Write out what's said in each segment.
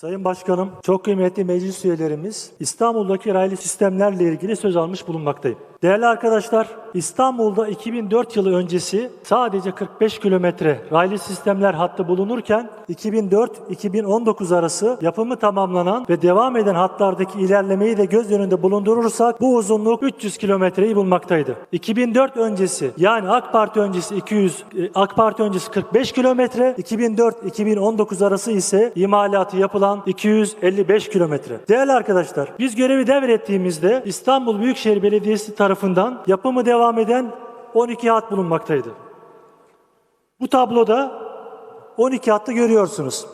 Sayın Başkanım, çok kıymetli meclis üyelerimiz, İstanbul'daki raylı sistemlerle ilgili söz almış bulunmaktayım. Değerli arkadaşlar, İstanbul'da 2004 yılı öncesi sadece 45 kilometre raylı sistemler hattı bulunurken 2004-2019 arası yapımı tamamlanan ve devam eden hatlardaki ilerlemeyi de göz önünde bulundurursak bu uzunluk 300 kilometreyi bulmaktaydı. 2004 öncesi yani AK Parti öncesi 200 e, AK Parti öncesi 45 kilometre, 2004-2019 arası ise imalatı yapılan 255 kilometre. Değerli arkadaşlar, biz görevi devrettiğimizde İstanbul Büyükşehir Belediyesi tarafından yapımı devam eden 12 hat bulunmaktaydı. Bu tabloda 12 hattı görüyorsunuz.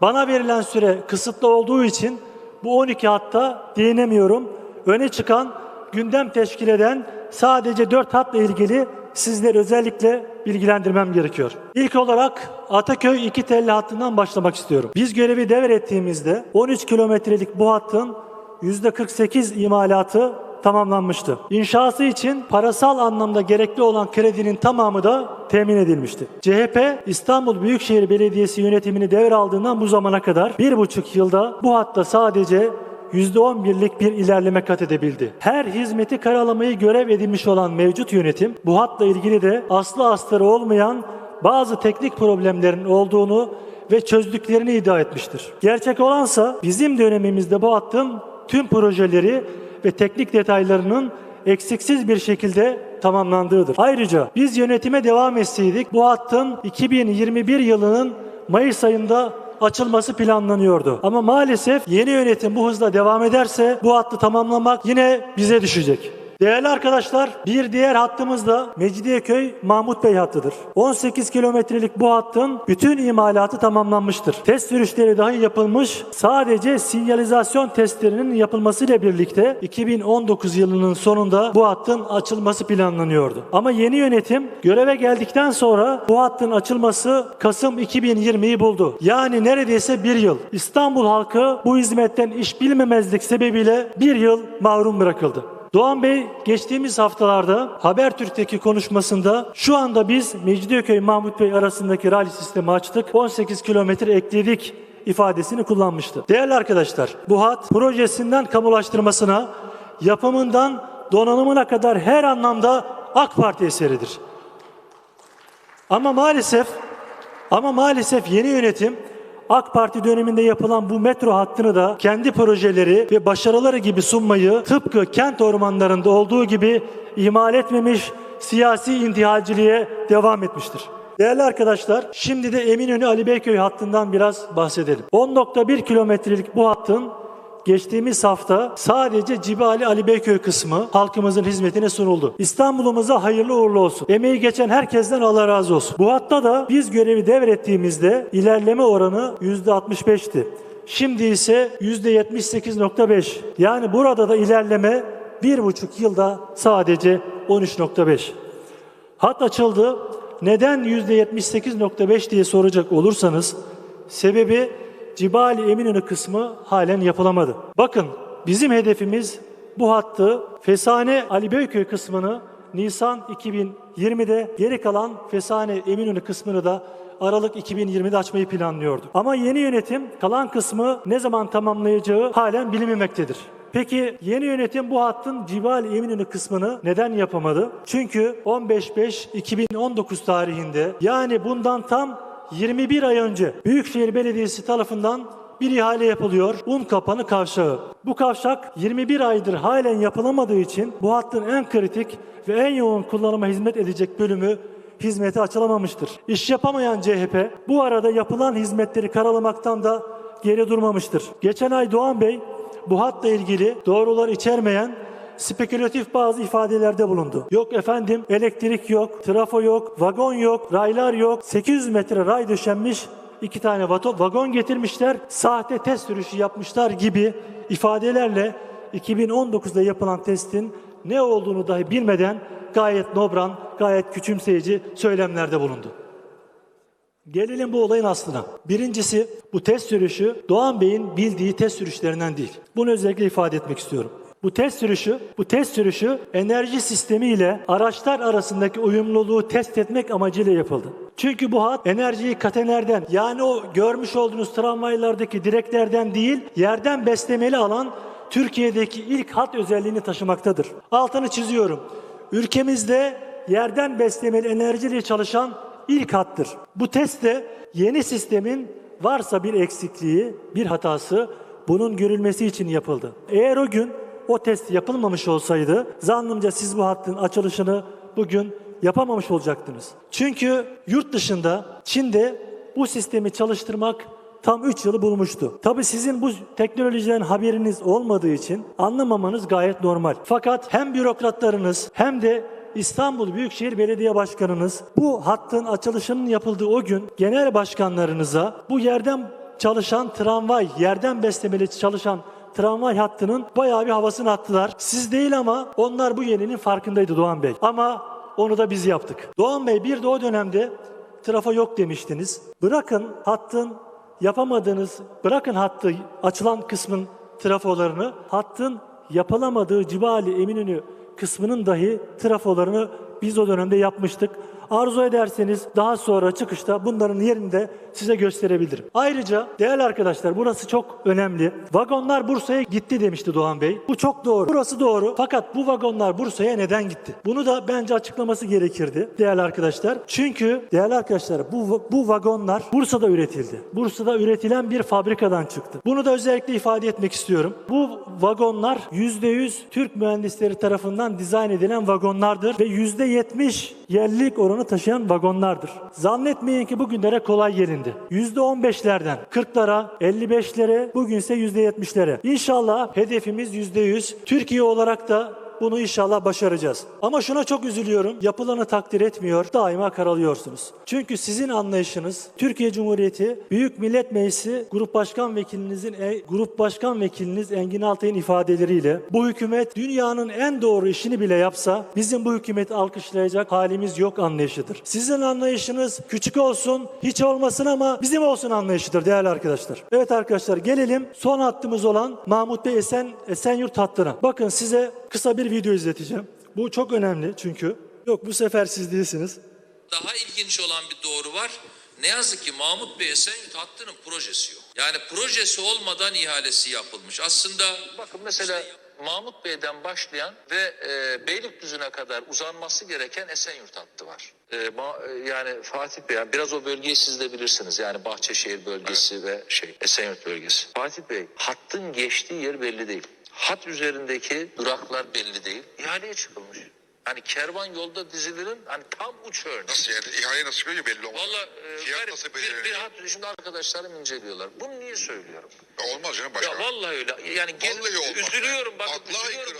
Bana verilen süre kısıtlı olduğu için bu 12 hatta değinemiyorum. Öne çıkan, gündem teşkil eden sadece 4 hatla ilgili sizleri özellikle bilgilendirmem gerekiyor. İlk olarak Ataköy 2 telli hattından başlamak istiyorum. Biz görevi devrettiğimizde 13 kilometrelik bu hattın %48 imalatı tamamlanmıştı. İnşası için parasal anlamda gerekli olan kredinin tamamı da temin edilmişti. CHP İstanbul Büyükşehir Belediyesi yönetimini devraldığından bu zamana kadar bir buçuk yılda bu hatta sadece %11'lik bir ilerleme kat edebildi. Her hizmeti karalamayı görev edinmiş olan mevcut yönetim bu hatla ilgili de aslı astarı olmayan bazı teknik problemlerin olduğunu ve çözdüklerini iddia etmiştir. Gerçek olansa bizim dönemimizde bu hattın tüm projeleri ve teknik detaylarının eksiksiz bir şekilde tamamlandığıdır. Ayrıca biz yönetime devam etseydik bu hattın 2021 yılının Mayıs ayında açılması planlanıyordu. Ama maalesef yeni yönetim bu hızla devam ederse bu hattı tamamlamak yine bize düşecek. Değerli arkadaşlar, bir diğer hattımız da Mecidiyeköy Mahmut Bey hattıdır. 18 kilometrelik bu hattın bütün imalatı tamamlanmıştır. Test sürüşleri dahi yapılmış. Sadece sinyalizasyon testlerinin yapılmasıyla birlikte 2019 yılının sonunda bu hattın açılması planlanıyordu. Ama yeni yönetim göreve geldikten sonra bu hattın açılması Kasım 2020'yi buldu. Yani neredeyse bir yıl. İstanbul halkı bu hizmetten iş bilmemezlik sebebiyle bir yıl mahrum bırakıldı. Doğan Bey geçtiğimiz haftalarda Habertürk'teki konuşmasında şu anda biz Mecidiyeköy Mahmut Bey arasındaki rally sistemi açtık. 18 kilometre ekledik ifadesini kullanmıştı. Değerli arkadaşlar bu hat projesinden kamulaştırmasına yapımından donanımına kadar her anlamda AK Parti eseridir. Ama maalesef ama maalesef yeni yönetim AK Parti döneminde yapılan bu metro hattını da kendi projeleri ve başarıları gibi sunmayı tıpkı kent ormanlarında olduğu gibi ihmal etmemiş, siyasi intihalciliğe devam etmiştir. Değerli arkadaşlar, şimdi de Eminönü Ali Beyköy hattından biraz bahsedelim. 10.1 kilometrelik bu hattın Geçtiğimiz hafta sadece Cibali Ali Beyköy kısmı halkımızın hizmetine sunuldu. İstanbul'umuza hayırlı uğurlu olsun. Emeği geçen herkesten Allah razı olsun. Bu hatta da biz görevi devrettiğimizde ilerleme oranı %65'ti. Şimdi ise %78.5. Yani burada da ilerleme bir buçuk yılda sadece 13.5. Hat açıldı. Neden %78.5 diye soracak olursanız sebebi Cibali Eminönü kısmı halen yapılamadı. Bakın bizim hedefimiz bu hattı Fesane Ali Beyköy kısmını Nisan 2020'de geri kalan Fesane Eminönü kısmını da Aralık 2020'de açmayı planlıyorduk. Ama yeni yönetim kalan kısmı ne zaman tamamlayacağı halen bilinmemektedir. Peki yeni yönetim bu hattın Cibali Eminönü kısmını neden yapamadı? Çünkü 15-5-2019 tarihinde yani bundan tam 21 ay önce Büyükşehir Belediyesi tarafından bir ihale yapılıyor. Un kapanı kavşağı. Bu kavşak 21 aydır halen yapılamadığı için bu hattın en kritik ve en yoğun kullanıma hizmet edecek bölümü hizmete açılamamıştır. İş yapamayan CHP bu arada yapılan hizmetleri karalamaktan da geri durmamıştır. Geçen ay Doğan Bey bu hatla ilgili doğrular içermeyen spekülatif bazı ifadelerde bulundu. Yok efendim elektrik yok, trafo yok, vagon yok, raylar yok, 800 metre ray döşenmiş iki tane vagon getirmişler, sahte test sürüşü yapmışlar gibi ifadelerle 2019'da yapılan testin ne olduğunu dahi bilmeden gayet nobran, gayet küçümseyici söylemlerde bulundu. Gelelim bu olayın aslına. Birincisi bu test sürüşü Doğan Bey'in bildiği test sürüşlerinden değil. Bunu özellikle ifade etmek istiyorum. Bu test sürüşü, bu test sürüşü enerji sistemi ile araçlar arasındaki uyumluluğu test etmek amacıyla yapıldı. Çünkü bu hat enerjiyi katenerden yani o görmüş olduğunuz tramvaylardaki direklerden değil yerden beslemeli alan Türkiye'deki ilk hat özelliğini taşımaktadır. Altını çiziyorum. Ülkemizde yerden beslemeli enerjiyle çalışan ilk hattır. Bu testte yeni sistemin varsa bir eksikliği, bir hatası bunun görülmesi için yapıldı. Eğer o gün o test yapılmamış olsaydı zannımca siz bu hattın açılışını bugün yapamamış olacaktınız. Çünkü yurt dışında Çin'de bu sistemi çalıştırmak tam 3 yılı bulmuştu. Tabii sizin bu teknolojiden haberiniz olmadığı için anlamamanız gayet normal. Fakat hem bürokratlarınız hem de İstanbul Büyükşehir Belediye Başkanınız bu hattın açılışının yapıldığı o gün genel başkanlarınıza bu yerden çalışan tramvay, yerden beslemeli çalışan tramvay hattının bayağı bir havasını attılar. Siz değil ama onlar bu yeninin farkındaydı Doğan Bey. Ama onu da biz yaptık. Doğan Bey bir de o dönemde trafo yok demiştiniz. Bırakın hattın yapamadığınız, bırakın hattı açılan kısmın trafolarını, hattın yapılamadığı Cibali Eminönü kısmının dahi trafolarını biz o dönemde yapmıştık. Arzu ederseniz daha sonra çıkışta bunların yerini de size gösterebilirim. Ayrıca değerli arkadaşlar burası çok önemli. Vagonlar Bursa'ya gitti demişti Doğan Bey. Bu çok doğru. Burası doğru. Fakat bu vagonlar Bursa'ya neden gitti? Bunu da bence açıklaması gerekirdi değerli arkadaşlar. Çünkü değerli arkadaşlar bu, bu vagonlar Bursa'da üretildi. Bursa'da üretilen bir fabrikadan çıktı. Bunu da özellikle ifade etmek istiyorum. Bu vagonlar %100 Türk mühendisleri tarafından dizayn edilen vagonlardır ve %70 yerlilik oranı taşıyan vagonlardır. Zannetmeyin ki bugünlere kolay gelindi. %15'lerden 40'lara, 55'lere, bugünse %70'lere. İnşallah hedefimiz %100. Türkiye olarak da bunu inşallah başaracağız. Ama şuna çok üzülüyorum. Yapılanı takdir etmiyor. Daima karalıyorsunuz. Çünkü sizin anlayışınız Türkiye Cumhuriyeti Büyük Millet Meclisi Grup Başkan Vekilinizin e, Grup Başkan Vekiliniz Engin Altay'ın ifadeleriyle bu hükümet dünyanın en doğru işini bile yapsa bizim bu hükümeti alkışlayacak halimiz yok anlayışıdır. Sizin anlayışınız küçük olsun, hiç olmasın ama bizim olsun anlayışıdır değerli arkadaşlar. Evet arkadaşlar gelelim son hattımız olan Mahmut Bey Esen Esenyurt hattına. Bakın size kısa bir video izleteceğim. Bu çok önemli çünkü. Yok bu sefer siz değilsiniz. Daha ilginç olan bir doğru var. Ne yazık ki Mahmut Bey Esenyurt hattının projesi yok. Yani projesi olmadan ihalesi yapılmış. Aslında bakın mesela Mahmut Bey'den başlayan ve e, Beylikdüzü'ne kadar uzanması gereken Esenyurt hattı var. E, ma- e, yani Fatih Bey, yani biraz o bölgeyi siz de bilirsiniz. Yani Bahçeşehir bölgesi ve şey Esenyurt bölgesi. Fatih Bey, hattın geçtiği yer belli değil. Hat üzerindeki duraklar belli değil. İhaleye çıkılmış. Hani kervan yolda dizilerin hani tam uç örneği. Nasıl yani? İhale nasıl çıkıyor belli olmaz. Valla e, Fiyat garip. nasıl bir, bir belirleniyor? hat şimdi arkadaşlarım inceliyorlar. Bunu niye söylüyorum? Olmaz canım Ya başka. vallahi öyle. Yani gel- Vallahi olmaz. üzülüyorum bakın Akla üzülüyorum. aykırı.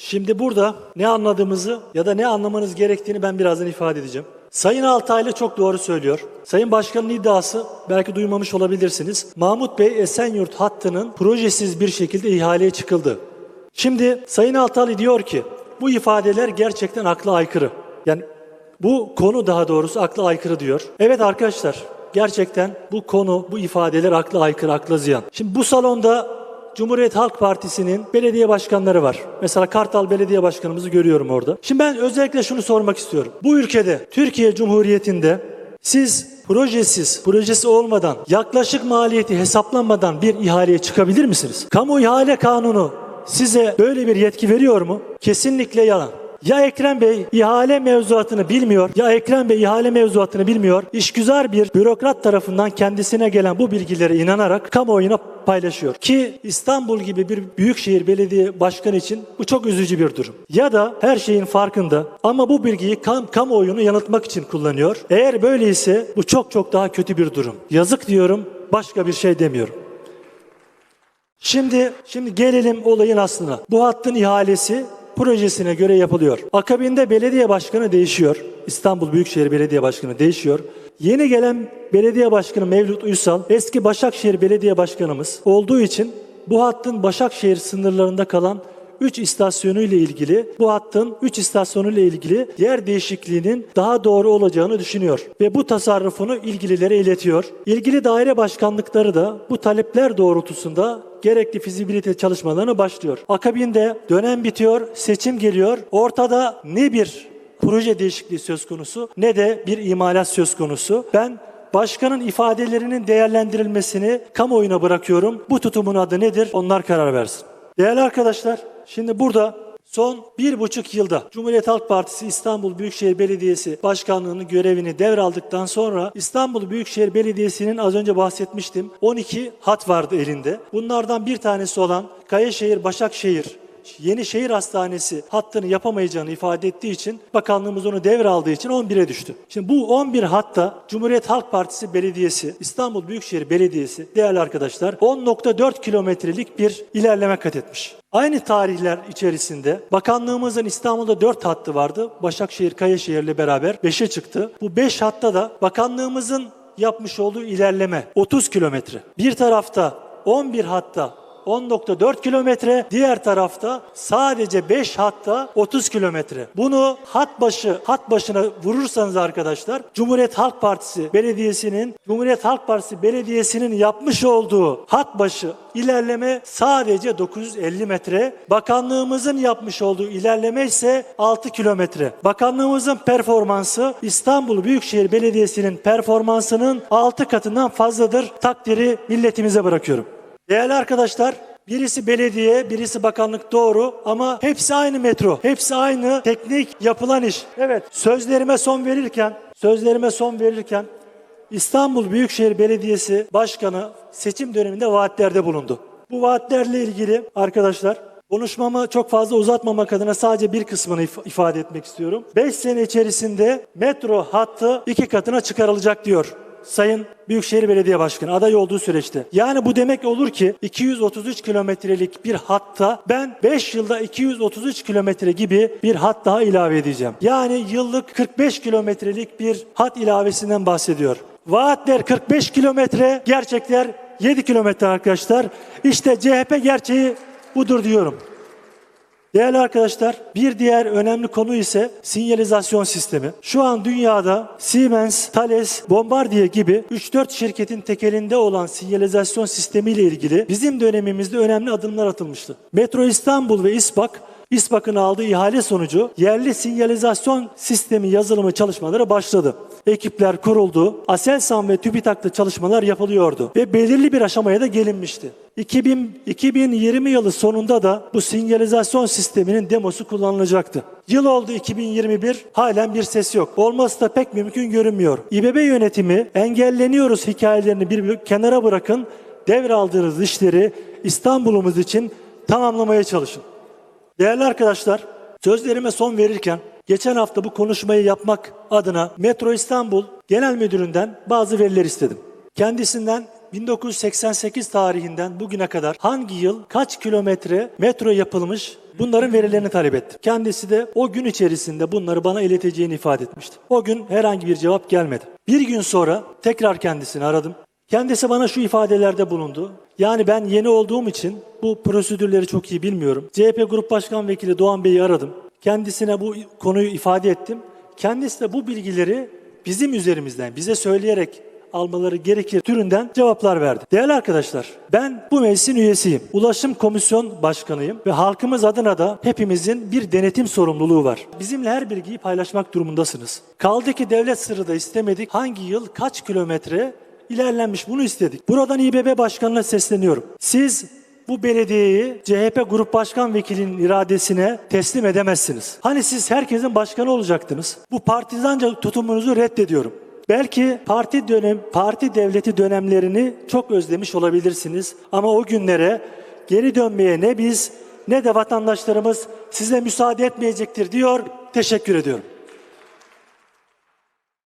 Şimdi burada ne anladığımızı ya da ne anlamanız gerektiğini ben birazdan ifade edeceğim. Sayın Altaylı çok doğru söylüyor. Sayın Başkan'ın iddiası belki duymamış olabilirsiniz. Mahmut Bey Esenyurt hattının projesiz bir şekilde ihaleye çıkıldı. Şimdi Sayın Altaylı diyor ki bu ifadeler gerçekten akla aykırı. Yani bu konu daha doğrusu akla aykırı diyor. Evet arkadaşlar gerçekten bu konu, bu ifadeler akla aykırı, akla ziyan. Şimdi bu salonda Cumhuriyet Halk Partisi'nin belediye başkanları var. Mesela Kartal Belediye Başkanımızı görüyorum orada. Şimdi ben özellikle şunu sormak istiyorum. Bu ülkede, Türkiye Cumhuriyeti'nde siz projesiz, projesi olmadan, yaklaşık maliyeti hesaplanmadan bir ihaleye çıkabilir misiniz? Kamu ihale kanunu size böyle bir yetki veriyor mu? Kesinlikle yalan. Ya Ekrem Bey ihale mevzuatını bilmiyor ya Ekrem Bey ihale mevzuatını bilmiyor. İşgüzar bir bürokrat tarafından kendisine gelen bu bilgilere inanarak kamuoyuna paylaşıyor. Ki İstanbul gibi bir büyükşehir belediye başkanı için bu çok üzücü bir durum. Ya da her şeyin farkında ama bu bilgiyi kam kamuoyunu yanıltmak için kullanıyor. Eğer böyleyse bu çok çok daha kötü bir durum. Yazık diyorum başka bir şey demiyorum. Şimdi şimdi gelelim olayın aslına. Bu hattın ihalesi projesine göre yapılıyor. Akabinde belediye başkanı değişiyor. İstanbul Büyükşehir Belediye Başkanı değişiyor. Yeni gelen belediye başkanı Mevlüt Uysal eski Başakşehir Belediye Başkanımız olduğu için bu hattın Başakşehir sınırlarında kalan 3 istasyonu ile ilgili bu hattın 3 istasyonu ile ilgili yer değişikliğinin daha doğru olacağını düşünüyor ve bu tasarrufunu ilgililere iletiyor. İlgili daire başkanlıkları da bu talepler doğrultusunda gerekli fizibilite çalışmalarına başlıyor. Akabinde dönem bitiyor, seçim geliyor. Ortada ne bir proje değişikliği söz konusu ne de bir imalat söz konusu. Ben başkanın ifadelerinin değerlendirilmesini kamuoyuna bırakıyorum. Bu tutumun adı nedir? Onlar karar versin. Değerli arkadaşlar, şimdi burada son bir buçuk yılda Cumhuriyet Halk Partisi İstanbul Büyükşehir Belediyesi Başkanlığı'nın görevini devraldıktan sonra İstanbul Büyükşehir Belediyesi'nin az önce bahsetmiştim 12 hat vardı elinde. Bunlardan bir tanesi olan Kayaşehir Başakşehir Yenişehir Hastanesi hattını yapamayacağını ifade ettiği için bakanlığımız onu devraldığı için 11'e düştü. Şimdi bu 11 hatta Cumhuriyet Halk Partisi Belediyesi, İstanbul Büyükşehir Belediyesi değerli arkadaşlar 10.4 kilometrelik bir ilerleme kat etmiş. Aynı tarihler içerisinde bakanlığımızın İstanbul'da 4 hattı vardı. Başakşehir, Kayaşehir'le beraber 5'e çıktı. Bu 5 hatta da bakanlığımızın yapmış olduğu ilerleme 30 kilometre. Bir tarafta 11 hatta 10.4 kilometre, diğer tarafta sadece 5 hatta 30 kilometre. Bunu hat başı hat başına vurursanız arkadaşlar Cumhuriyet Halk Partisi Belediyesi'nin Cumhuriyet Halk Partisi Belediyesi'nin yapmış olduğu hat başı ilerleme sadece 950 metre. Bakanlığımızın yapmış olduğu ilerleme ise 6 kilometre. Bakanlığımızın performansı İstanbul Büyükşehir Belediyesi'nin performansının 6 katından fazladır. Takdiri milletimize bırakıyorum. Değerli arkadaşlar, birisi belediye, birisi bakanlık doğru ama hepsi aynı metro. Hepsi aynı teknik yapılan iş. Evet, sözlerime son verirken, sözlerime son verirken İstanbul Büyükşehir Belediyesi Başkanı seçim döneminde vaatlerde bulundu. Bu vaatlerle ilgili arkadaşlar konuşmamı çok fazla uzatmamak adına sadece bir kısmını if- ifade etmek istiyorum. 5 sene içerisinde metro hattı iki katına çıkarılacak diyor. Sayın Büyükşehir Belediye Başkanı aday olduğu süreçte. Yani bu demek olur ki 233 kilometrelik bir hatta ben 5 yılda 233 kilometre gibi bir hat daha ilave edeceğim. Yani yıllık 45 kilometrelik bir hat ilavesinden bahsediyor. Vaatler 45 kilometre, gerçekler 7 kilometre arkadaşlar. İşte CHP gerçeği budur diyorum. Değerli arkadaşlar, bir diğer önemli konu ise sinyalizasyon sistemi. Şu an dünyada Siemens, Thales, Bombardier gibi 3-4 şirketin tekelinde olan sinyalizasyon sistemi ile ilgili bizim dönemimizde önemli adımlar atılmıştı. Metro İstanbul ve İSPAK İSPAK'ın aldığı ihale sonucu yerli sinyalizasyon sistemi yazılımı çalışmaları başladı. Ekipler kuruldu. Aselsan ve TÜBİTAK'ta çalışmalar yapılıyordu ve belirli bir aşamaya da gelinmişti. 2000, 2020 yılı sonunda da bu sinyalizasyon sisteminin demosu kullanılacaktı. Yıl oldu 2021, halen bir ses yok. Olması da pek mümkün görünmüyor. İBB yönetimi engelleniyoruz hikayelerini bir kenara bırakın, devraldığınız işleri İstanbul'umuz için tamamlamaya çalışın. Değerli arkadaşlar, sözlerime son verirken geçen hafta bu konuşmayı yapmak adına Metro İstanbul Genel Müdürü'nden bazı veriler istedim. Kendisinden 1988 tarihinden bugüne kadar hangi yıl kaç kilometre metro yapılmış bunların verilerini talep ettim. Kendisi de o gün içerisinde bunları bana ileteceğini ifade etmişti. O gün herhangi bir cevap gelmedi. Bir gün sonra tekrar kendisini aradım. Kendisi bana şu ifadelerde bulundu. Yani ben yeni olduğum için bu prosedürleri çok iyi bilmiyorum. CHP Grup Başkan Vekili Doğan Bey'i aradım. Kendisine bu konuyu ifade ettim. Kendisi de bu bilgileri bizim üzerimizden bize söyleyerek almaları gerekir türünden cevaplar verdi. Değerli arkadaşlar, ben bu meclisin üyesiyim. Ulaşım Komisyon Başkanıyım ve halkımız adına da hepimizin bir denetim sorumluluğu var. Bizimle her bilgiyi paylaşmak durumundasınız. Kaldı ki devlet sırrı da istemedik. Hangi yıl kaç kilometre ilerlenmiş bunu istedik. Buradan İBB Başkanı'na sesleniyorum. Siz bu belediyeyi CHP Grup Başkan Vekilinin iradesine teslim edemezsiniz. Hani siz herkesin başkanı olacaktınız. Bu partizanca tutumunuzu reddediyorum. Belki parti dönem parti devleti dönemlerini çok özlemiş olabilirsiniz ama o günlere geri dönmeye ne biz ne de vatandaşlarımız size müsaade etmeyecektir diyor. Teşekkür ediyorum.